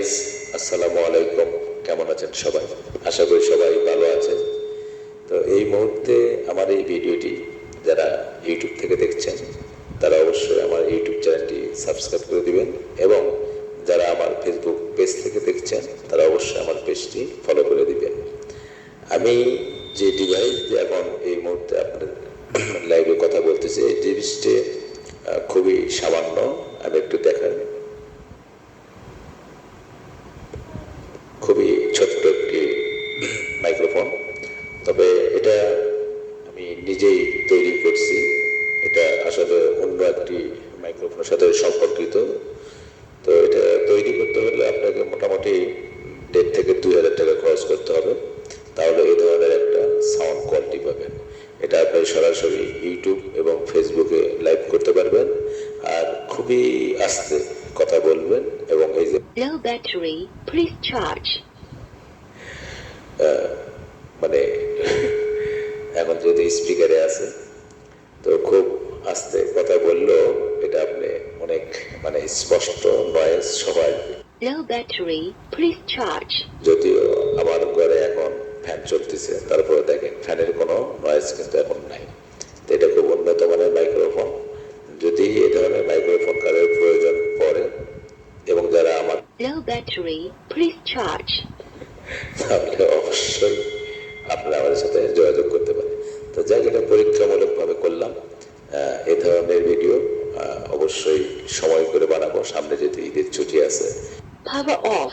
Guys আসসালামু আলাইকুম। কেমন আছেন সবাই? আশা করি সবাই ভালো আছেন। তো এই মুহূর্তে আমার এই ভিডিওটি যারা ইউটিউব থেকে দেখছেন, তারা অবশ্যই আমার ইউটিউব চ্যানেলটি সাবস্ক্রাইব করে দিবেন এবং যারা আমার ফেসবুক পেজ থেকে দেখছেন, তারা অবশ্যই আমার পেজটি ফলো করে দিবেন। আমি যে ডিভাইস এখন এই মুহূর্তে আপনাদের লাইভে কথা বলতেছি, এই ডিভাইসটি খুবই সামান্য। আমি একটু দেখাই খুবই ছোট্ট একটি মাইক্রোফোন তবে এটা আমি নিজেই তৈরি করছি। এটা আসলে অন্য একটি মাইক্রোফোনের সাথে সম্পর্কিত। তো এটা তৈরি করতে হলে আপনাকে মোটামুটি দেড় থেকে দুই হাজার টাকা খরচ করতে হবে। তাহলে এই ধরনের একটা সাউন্ড কোয়ালিটি পাবেন। এটা আপনি সরাসরি ইউটিউব এবং ফেসবুকে লাইভ করতে পারবেন। আর খুবই আস্তে কথা বলবেন এবং এই যে battery, please charge. মানে এখন যদি স্পিকারে আছে তো খুব আস্তে কথা বললেও এটা আপনি অনেক মানে স্পষ্ট নয়েজ সবাই. যদিও আমার ঘরে এখন ফ্যান চলতেছে তারপরে দেখেন ফ্যানের কোনো নয়েজ কিন্তু এখন নাই তো এটা খুব উন্নত মানের মাইক্রোফোন যদি এই ধরনের মাইক্রোফোন কারের প্রয়োজন পড়ে এবং যারা আমার. তাহলে অবশ্যই আপনারা আমাদের সাথে যোগাযোগ করতে পারেন তো যাই এটা পরীক্ষামূলকভাবে করলাম। এ ধরনের ভিডিও অবশ্যই সময় করে বানাবো। সামনে যেহেতু ঈদের ছুটি আছে। অফ